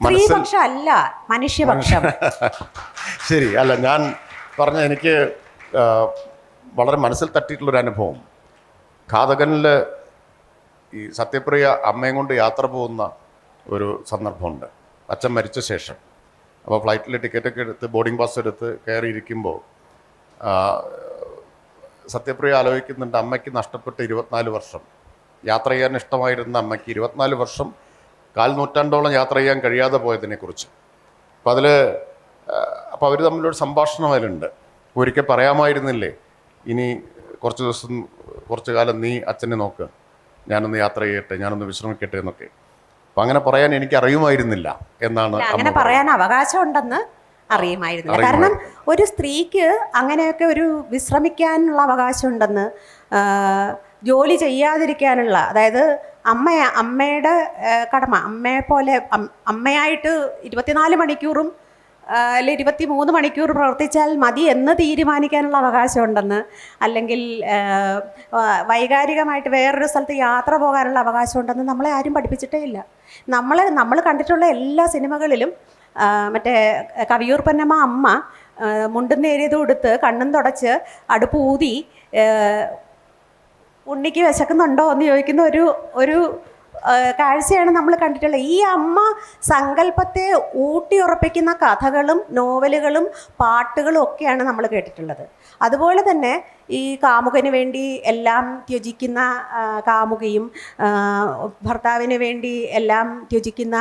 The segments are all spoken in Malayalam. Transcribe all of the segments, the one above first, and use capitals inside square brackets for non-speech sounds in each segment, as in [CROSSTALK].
സ്ത്രീപക്ഷം അല്ല മനുഷ്യപക്ഷം. [LAUGHS] ശരി അല്ല ഞാൻ പറഞ്ഞ എനിക്ക് വളരെ മനസ്സിൽ തട്ടിയിട്ടുള്ളൊരു അനുഭവം. ഘാതകനിൽ ഈ സത്യപ്രിയ അമ്മയും കൊണ്ട് യാത്ര പോകുന്ന ഒരു സന്ദർഭമുണ്ട്. അച്ഛൻ മരിച്ച ശേഷം. അപ്പോൾ ഫ്ലൈറ്റിൽ ടിക്കറ്റൊക്കെ എടുത്ത് ബോർഡിംഗ് പാസ് എടുത്ത് കയറിയിരിക്കുമ്പോൾ സത്യപ്രിയ ആലോചിക്കുന്നുണ്ട് അമ്മയ്ക്ക് നഷ്ടപ്പെട്ട ഇരുപത്തിനാല് വർഷം. യാത്ര ചെയ്യാൻ ഇഷ്ടമായിരുന്ന അമ്മയ്ക്ക് ഇരുപത്തിനാല് വർഷം കാൽ നൂറ്റാണ്ടോളം യാത്ര ചെയ്യാൻ കഴിയാതെ പോയതിനെക്കുറിച്ച്. അപ്പോൾ അതിൽ അപ്പോൾ അവർ തമ്മിലൊരു സംഭാഷണം അതിലുണ്ട്. ഒരിക്കൽ പറയാമായിരുന്നില്ലേ ഇനി കുറച്ച് ദിവസം കുറച്ച് കാലം നീ അച്ഛനെ നോക്ക്. ഞാനൊന്ന് യാത്ര ചെയ്യട്ടെ ഞാനൊന്ന് വിശ്രമിക്കട്ടെ എന്നൊക്കെ. അപ്പം അങ്ങനെ പറയാൻ എനിക്ക് അറിയുമായിരുന്നില്ല എന്നാണ് അങ്ങനെ പറയാൻ അവകാശമുണ്ടെന്ന് അറിയുമായിരുന്നില്ല. കാരണം ഒരു സ്ത്രീക്ക് അങ്ങനെയൊക്കെ ഒരു വിശ്രമിക്കാനുള്ള അവകാശമുണ്ടെന്ന് ആ, ജോലി ചെയ്യാതിരിക്കാനുള്ള അതായത് അമ്മ അമ്മയുടെ കടമ അമ്മയെ പോലെ അമ്മയായിട്ട് ഇരുപത്തിനാല് മണിക്കൂറും അല്ലെ ഇരുപത്തി മൂന്ന് മണിക്കൂർ പ്രവർത്തിച്ചാൽ മതി എന്ന് തീരുമാനിക്കാനുള്ള അവകാശമുണ്ടെന്ന് അല്ലെങ്കിൽ വൈകാരികമായിട്ട് വേറൊരു സ്ഥലത്ത് യാത്ര പോകാനുള്ള അവകാശമുണ്ടെന്ന് നമ്മളെ ആരും പഠിപ്പിച്ചിട്ടേ ഇല്ല. നമ്മൾ നമ്മൾ കണ്ടിട്ടുള്ള എല്ലാ സിനിമകളിലും മറ്റേ കവിയൂർ പൊന്നമ്മ അമ്മ മുണ്ടും നേരിയത് ഉടുത്ത് കണ്ണും തുടച്ച് അടുപ്പ് ഊതി ഉണ്ണിക്ക് വിശക്കുന്നുണ്ടോ എന്ന് ചോദിക്കുന്ന ഒരു ഒരു കാഴ്ചയാണ് നമ്മൾ കണ്ടിട്ടുള്ളത്. ഈ അമ്മ സങ്കല്പത്തെ ഊട്ടിയുറപ്പിക്കുന്ന കഥകളും നോവലുകളും പാട്ടുകളും ഒക്കെയാണ് നമ്മൾ കേട്ടിട്ടുള്ളത്. അതുപോലെ തന്നെ ഈ കാമുകന് വേണ്ടി എല്ലാം ത്യജിക്കുന്ന കാമുകയും ഭർത്താവിന് വേണ്ടി എല്ലാം ത്യജിക്കുന്ന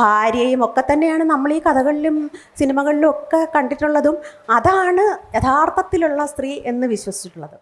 ഭാര്യയും ഒക്കെ തന്നെയാണ് നമ്മൾ ഈ കഥകളിലും സിനിമകളിലും ഒക്കെ കണ്ടിട്ടുള്ളതും. അതാണ് യഥാർത്ഥത്തിലുള്ള സ്ത്രീ എന്ന് വിശ്വസിച്ചിട്ടുള്ളത്.